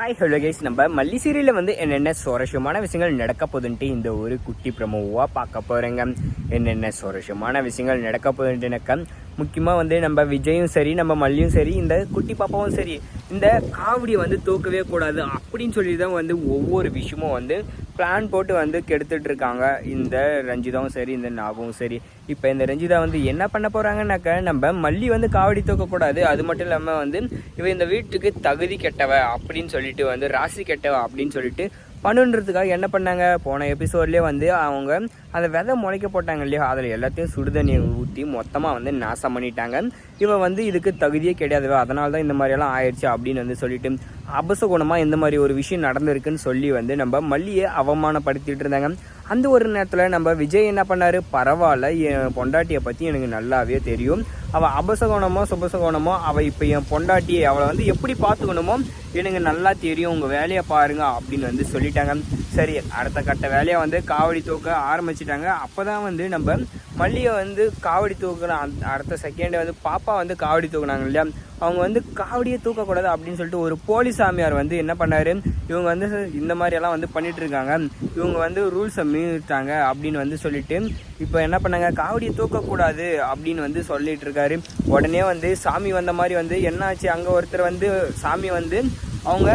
Hi hello guys நம்ம மல்லி சீரியலில் வந்து என்னென்ன சுவாரஸ்யமான விஷயங்கள் நடக்க போதுன்ட்டு இந்த ஒரு குட்டி பிரமோவாக பார்க்க போகிறேங்க என்னென்ன சுவாரஸ்யமான விஷயங்கள் நடக்க போகுதுன்ட்டுனாக்கா முக்கியமாக வந்து நம்ம விஜயும் சரி நம்ம மல்லியும் சரி இந்த குட்டி பாப்பாவும் சரி இந்த காவடியை வந்து தூக்கவே கூடாது அப்படின்னு சொல்லி தான் வந்து ஒவ்வொரு விஷயமும் வந்து பிளான் போட்டு வந்து கெடுத்துட்டு இருக்காங்க இந்த ரஞ்சிதாவும் சரி இந்த நாகவும் சரி. இப்போ இந்த ரஞ்சிதா வந்து என்ன பண்ண போகிறாங்கன்னாக்கா நம்ம மல்லி வந்து காவடி தூக்கக்கூடாது அது மட்டும் இல்லாமல் வந்து இவ இந்த வீட்டுக்கு தகுதி கெட்டவ அப்படின்னு சொல்லிட்டு வந்து ராசி கெட்டவ அப்படின்னு சொல்லிட்டு பண்ணுன்றதுக்காக என்ன பண்ணாங்க? போன எபிசோட்லேயே வந்து அவங்க அந்த விதை முளைக்க போட்டாங்க இல்லையா? அதில் எல்லாத்தையும் சுடுதண்ணியை ஊற்றி மொத்தமாக வந்து நாசம் பண்ணிட்டாங்க. இவன் வந்து இதுக்கு தகுதியே கிடையாது. அதனால தான் இந்த மாதிரியெல்லாம் ஆயிடுச்சு அப்படின்னு வந்து சொல்லிட்டு அபசகுணமாக இந்த மாதிரி ஒரு விஷயம் நடந்திருக்குன்னு சொல்லி வந்து நம்ம மல்லியை அவமானப்படுத்திட்டு இருந்தாங்க. அந்த ஒரு நேரத்தில் நம்ம விஜய் என்ன பண்ணாரு? பரவாயில்ல. என் பொண்டாட்டியை பற்றி எனக்கு நல்லாவே தெரியும். அவள் அபசகோணமோ சுபசகோணமோ அவள் இப்போ என் பொண்டாட்டியை அவளை வந்து எப்படி பார்த்துக்கணுமோ எனக்கு நல்லா தெரியும். உங்கள் வேலையை பாருங்க அப்படின்னு வந்து சொல்லிட்டாங்க. சரி அடுத்த கட்ட வேலையை வந்து காவடி தூக்க ஆரம்பிச்சிட்டாங்க. அப்போ தான் வந்து நம்ம மல்லியை வந்து காவடி தூக்குன அந் அடுத்த செகண்டே வந்து பாப்பா வந்து காவடி தூக்குனாங்க இல்லையா? அவங்க வந்து காவடியை தூக்கக்கூடாது அப்படின்னு சொல்லிட்டு ஒரு போலீஸ் சாமியார் வந்து என்ன பண்ணார்? இவங்க வந்து இந்த மாதிரி எல்லாம் வந்து பண்ணிகிட்ருக்காங்க இருக்காங்க. இவங்க வந்து ரூல்ஸை மீறிட்டாங்க அப்படின்னு வந்து சொல்லிட்டு இப்போ என்ன பண்ணாங்க? காவடியை தூக்கக்கூடாது அப்படின்னு வந்து சொல்லிட்டு இருக்காரு. உடனே வந்து சாமி வந்த மாதிரி வந்து என்னாச்சு? அங்கே ஒருத்தர் வந்து சாமி வந்து அவங்க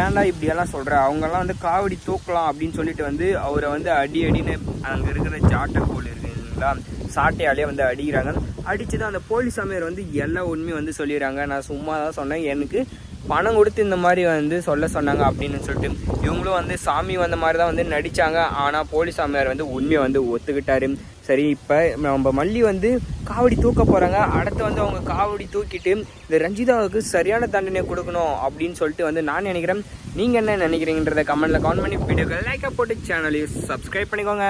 ஏன்டா இப்படியெல்லாம் சொல்கிற அவங்கெல்லாம் வந்து காவடி தூக்கலாம் அப்படின்னு சொல்லிட்டு வந்து அவரை வந்து அடி அடின்னு அங்கே இருக்கிற சாட்டைக்கோல் இருக்குங்களா சாட்டையாலே வந்து அடிக்கிறாங்க. அடித்து தான் அந்த போலீஸ் சாமியார் வந்து எல்லா உண்மையும் வந்து சொல்லிடுறாங்க. நான் சும்மா தான் சொன்னேன். எனக்கு பணம் கொடுத்து இந்த மாதிரி வந்து சொல்ல சொன்னாங்க அப்படின்னு சொல்லிட்டு இவங்களும் வந்து சாமி வந்த மாதிரி தான் வந்து நடித்தாங்க ஆனால் போலீஸ் சாமியார் வந்து உண்மையை வந்து ஒத்துக்கிட்டாரு. சரி இப்போ நம்ம மல்லி வந்து காவடி தூக்க போகிறாங்க அடுத்து வந்து அவங்க காவடி தூக்கிட்டு இந்த ரஞ்சிதாவுக்கு சரியான தண்டனை கொடுக்கணும் அப்படின்னு சொல்லிட்டு வந்து நான் நினைக்கிறேன். நீங்கள் என்ன நினைக்கிறீங்கன்றத கமெண்ட்டில் கமெண்ட் பண்ணி வீடியோக்கு லைக்காக போட்டு சேனலையும் சப்ஸ்கிரைப் பண்ணிக்கோங்க.